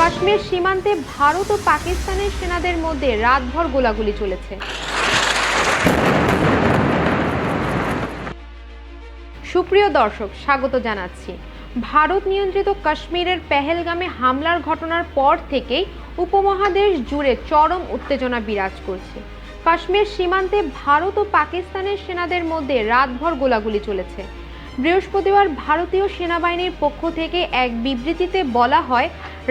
কাশ্মীর সীমান্তে ভারত ও পাকিস্তানের সেনাদের মধ্যে রাতভর গোলাগুলি চলেছে। সুপ্রিয় দর্শক, স্বাগত জানাচ্ছি। ভারত নিয়ন্ত্রিত কাশ্মীরের পেহেলগামে হামলার ঘটনার পর থেকেই উপমহাদেশ জুড়ে চরম উত্তেজনা বিরাজ করছে। কাশ্মীর সীমান্তে ভারত ও পাকিস্তানের সেনাদের মধ্যে রাতভর গোলাগুলি চলেছে। বৃহস্পতিবার ভারতীয় সেনাবাহিনীর পক্ষ থেকে এক বিবৃতিতে বলা হয়,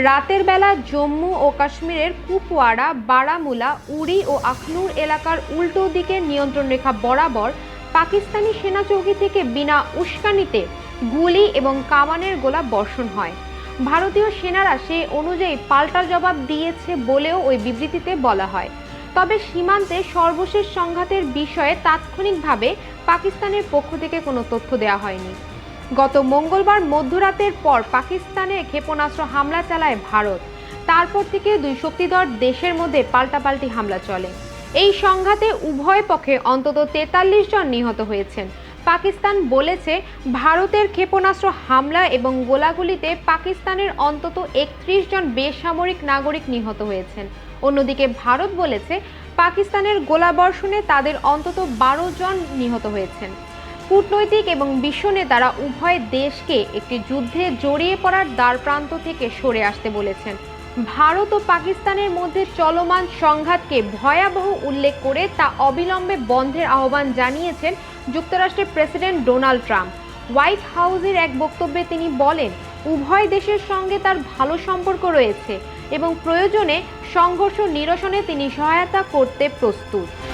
রাতের বেলা জম্মু ও কাশ্মীরের কুপওয়াড়া, বারামুলা, উড়ি ও আখনুর এলাকার উল্টো দিকের নিয়ন্ত্রণ রেখা বরাবর পাকিস্তানি সেনা চৌকি থেকে বিনা উস্কানিতে গুলি এবং কামানের গোলা বর্ষণ হয়। ভারতীয় সেনারা সে অনুযায়ী পাল্টা জবাব দিয়েছে বলেও ওই বিবৃতিতে বলা হয়। তবে সীমান্তে সর্বশেষ সংঘাতের বিষয়ে তাৎক্ষণিকভাবে পাকিস্তানের পক্ষ থেকে কোনো তথ্য দেওয়া হয়নি। গত মঙ্গলবার মধ্যরাতের পর পাকিস্তানে ক্ষেপণাস্ত্র হামলা চালায় ভারত। তারপর থেকে দুই শক্তিধর দেশের মধ্যে পাল্টাপাল্টি হামলা চলে। এই সংঘাতে উভয় পক্ষে অন্তত তেতাল্লিশ জন নিহত হয়েছেন। পাকিস্তান বলেছে, ভারতের ক্ষেপণাস্ত্র হামলা এবং গোলাগুলিতে পাকিস্তানের অন্তত একত্রিশ জন বেসামরিক নাগরিক নিহত হয়েছেন। অন্যদিকে ভারত বলেছে, পাকিস্তানের গোলাবর্ষণে তাদের অন্তত বারো জন নিহত হয়েছেন। কূটনৈতিক এবং বিশ্ব নেতারা উভয় দেশকে একটি যুদ্ধে জড়িয়ে পড়ার দ্বারপ্রান্ত থেকে সরে আসতে বলেছেন। ভারত ও পাকিস্তানের মধ্যে চলমান সংঘাতকে ভয়াবহ উল্লেখ করে তা অবিলম্বে বন্ধের আহ্বান জানিয়েছেন যুক্তরাষ্ট্রের প্রেসিডেন্ট ডোনাল্ড ট্রাম্প। হোয়াইট হাউসের এক বক্তব্যে তিনি বলেন, উভয় দেশের সঙ্গে তার ভালো সম্পর্ক রয়েছে এবং প্রয়োজনে সংঘর্ষ নিরসনে তিনি সহায়তা করতে প্রস্তুত।